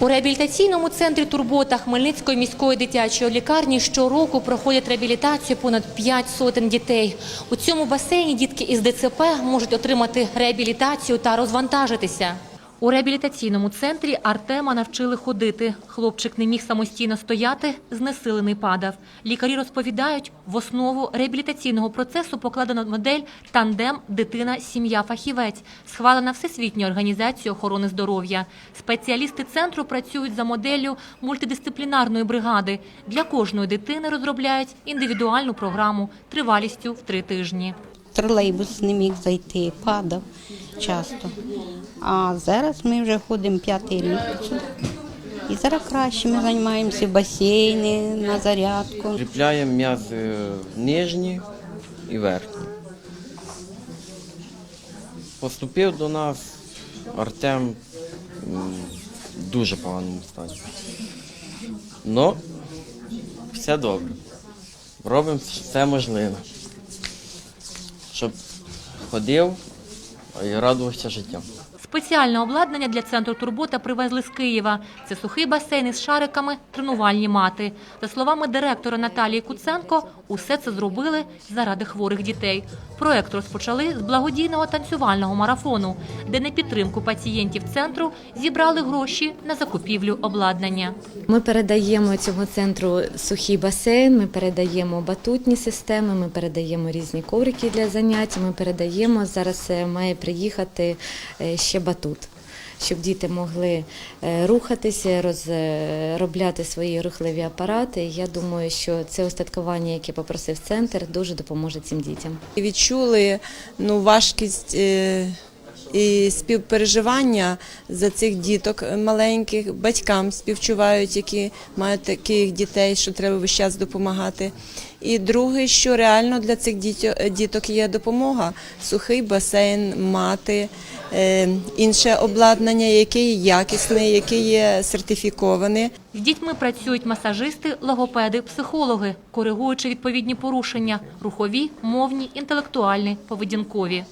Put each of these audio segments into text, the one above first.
У реабілітаційному центрі Турбота Хмельницької міської дитячої лікарні щороку проходять реабілітацію понад 5 сотень дітей. У цьому басейні дітки із ДЦП можуть отримати реабілітацію та розвантажитися. У реабілітаційному центрі Артема навчили ходити. Хлопчик не міг самостійно стояти, знесилений падав. Лікарі розповідають, в основу реабілітаційного процесу покладено модель тандем дитина, сім'я, фахівець, схвалена Всесвітньою організацією охорони здоров'я. Спеціалісти центру працюють за моделлю мультидисциплінарної бригади. Для кожної дитини розробляють індивідуальну програму тривалістю в три тижні. Тролейбус не міг зайти, падав часто. А зараз ми вже ходимо п'ятий рік. І зараз краще ми займаємося в басейні на зарядку. Кріпляємо м'язи нижні і верхні. Поступив до нас Артем в дуже поганому стані. Ну, все добре. Робимо все можливе, щоб ходив і радувався життям. Спеціальне обладнання для центру турбота привезли з Києва. Це сухий басейн із шариками, тренувальні мати. За словами директора Наталії Куценко, усе це зробили заради хворих дітей. Проект розпочали з благодійного танцювального марафону, де на підтримку пацієнтів центру зібрали гроші на закупівлю обладнання. Ми передаємо цьому центру сухий басейн, ми передаємо батутні системи, ми передаємо різні коврики для занять. Ми передаємо зараз е, має приїхати е, ще батут. Щоб діти могли е, рухатися, розробляти свої рухливі апарати. Я думаю, що це устаткування, яке попросив центр, дуже допоможе цим дітям. Відчули ну, важкість е, і співпереживання за цих діток маленьких, батькам співчувають, які мають таких дітей, що треба весь час допомагати. І друге, що реально для цих діток є допомога: сухий басейн, мати, е, інше обладнання, яке є якісне, яке є сертифіковане. З дітьми працюють масажисти, логопеди, психологи, коригуючи відповідні порушення – рухові, мовні, інтелектуальні, поведінкові.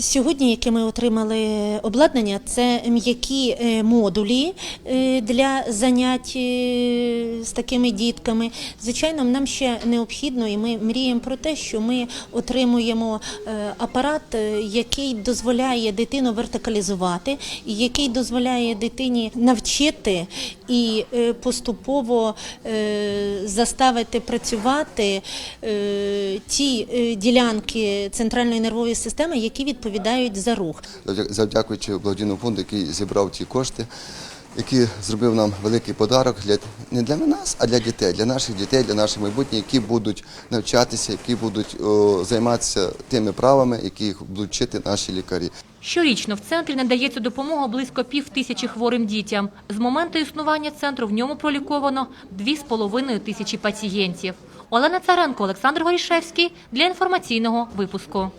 Сьогодні, яке ми отримали обладнання, це м'які е, модулі е, для занять е, з такими дітками. Звичайно, нам ще необхідно, і ми мріємо про те, що ми отримуємо е, апарат, е, який дозволяє дитину вертикалізувати, який дозволяє дитині навчити і е, поступово заставити працювати ті ділянки центральної нервової системи, які відповідають за рух. завдякуючи благодійному фонду, який зібрав ті кошти, який зробив нам великий подарок для не для нас, а для дітей, для наших дітей, для наших майбутніх, які будуть навчатися, які будуть о, займатися тими правами, які їх будуть вчити наші лікарі. Щорічно в центрі надається допомога близько пів тисячі хворим дітям. З моменту існування центру в ньому проліковано дві з половиною тисячі пацієнтів. Олена Царенко, Олександр Горішевський для інформаційного випуску.